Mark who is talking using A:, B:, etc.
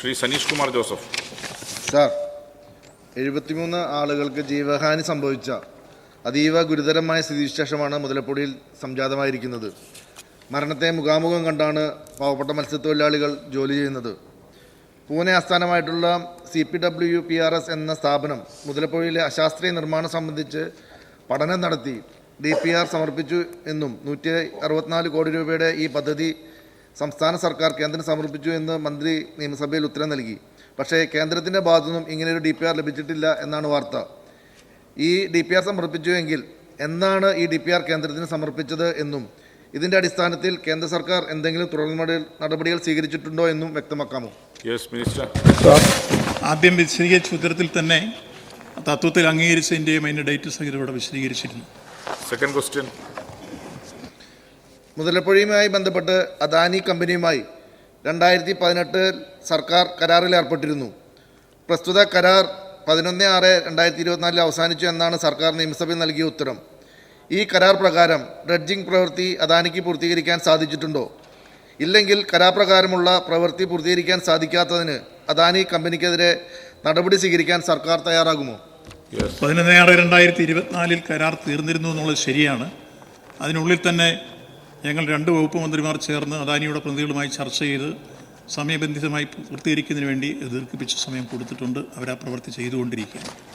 A: Shri Saneesh Kumar Joseph.
B: Sir എഴുപത്തിമൂന്ന് ആളുകൾക്ക് ജീവഹാനി സംഭവിച്ച അതീവ ഗുരുതരമായ സ്ഥിതിവിശേഷമാണ് മുതലപ്പൊടിയിൽ സംജാതമായിരിക്കുന്നത്. മരണത്തെ മുഖാമുഖം കണ്ടാണ് പാവപ്പെട്ട മത്സ്യത്തൊഴിലാളികൾ ജോലി ചെയ്യുന്നത്. Pune ആസ്ഥാനമായിട്ടുള്ള C P W P R S എന്ന സ്ഥാപനം മുതലപ്പൊഴിയിലെ അശാസ്ത്രീയ നിർമ്മാണം സംബന്ധിച്ച് പഠനം നടത്തി ഡി പി ആർ സമർപ്പിച്ചു എന്നും നൂറ്റി അറുപത്തിനാല് കോടി രൂപയുടെ ഈ പദ്ധതി സംസ്ഥാന സർക്കാർ കേന്ദ്രം സമർപ്പിച്ചു എന്ന് മന്ത്രി നിയമസഭയിൽ ഉത്തരം നൽകി. പക്ഷേ കേന്ദ്രത്തിന്റെ ഭാഗത്തുനിന്നും ഇങ്ങനെയൊരു ഡി പി ആർ ലഭിച്ചിട്ടില്ല എന്നാണ് വാർത്ത. ഈ ഡി പി ആർ സമർപ്പിച്ചുവെങ്കിൽ എന്നാണ് ഈ ഡി പി ആർ കേന്ദ്രത്തിന് സമർപ്പിച്ചത് എന്നും ഇതിന്റെ അടിസ്ഥാനത്തിൽ കേന്ദ്ര സർക്കാർ എന്തെങ്കിലും തുടർ നടപടി- നടപടികൾ സ്വീകരിച്ചിട്ടുണ്ടോ എന്നും വ്യക്തമാക്കാമോ?
A: യെസ് മിനിസ്റ്റർ
C: ആദ്യം വിശദീകരിച്ച ഉത്തരത്തിൽ തന്നെ തത്വത്തിൽ അംഗീകരിച്ചതിന്റെയും അതിന്റെ ഡേറ്റ് സഹിതം ഇവിടെ വിശദീകരിച്ചിരുന്നു.
A: സെക്കൻഡ് ക്വസ്റ്റ്യൻ
B: മുതലപ്പൊഴിയുമായി ബന്ധപ്പെട്ട് അദാനി കമ്പനിയുമായി രണ്ടായിരത്തി പതിനെട്ട് സർക്കാർ കരാറിൽ ഏർപ്പെട്ടിരുന്നു. പ്രസ്തുത കരാർ പതിനൊന്ന് ആറ് രണ്ടായിരത്തി ഇരുപത്തിനാലിൽ അവസാനിച്ചു എന്നാണ് സർക്കാർ നിയമസഭയിൽ നൽകിയ ഉത്തരം. ഈ കരാർ പ്രകാരം ഡ്രഡ്ജിംഗ് പ്രവൃത്തി അദാനിക്ക് പൂർത്തീകരിക്കാൻ സാധിച്ചിട്ടുണ്ടോ? ഇല്ലെങ്കിൽ കരാപ്രകാരമുള്ള പ്രവൃത്തി പൂർത്തീകരിക്കാൻ സാധിക്കാത്തതിന് അദാനി കമ്പനിക്കെതിരെ നടപടി സ്വീകരിക്കാൻ സർക്കാർ തയ്യാറാകുമോ?
C: പതിനൊന്ന് ആറ് രണ്ടായിരത്തി ഇരുപത്തിനാലിൽ കരാർ തീർന്നിരുന്നു എന്നുള്ളത് ശരിയാണ്. അതിനുള്ളിൽ തന്നെ ഞങ്ങൾ രണ്ട് വകുപ്പ് മന്ത്രിമാർ ചേർന്ന് അദാനിയുടെ പ്രതിനിധികളുമായി ചർച്ച ചെയ്ത് സമയബന്ധിതമായി പൂർത്തീകരിക്കുന്നതിന് വേണ്ടി ദീർഘിപ്പിച്ച സമയം കൊടുത്തിട്ടുണ്ട്. അവർ ആ പ്രവൃത്തി ചെയ്തുകൊണ്ടിരിക്കുകയാണ്.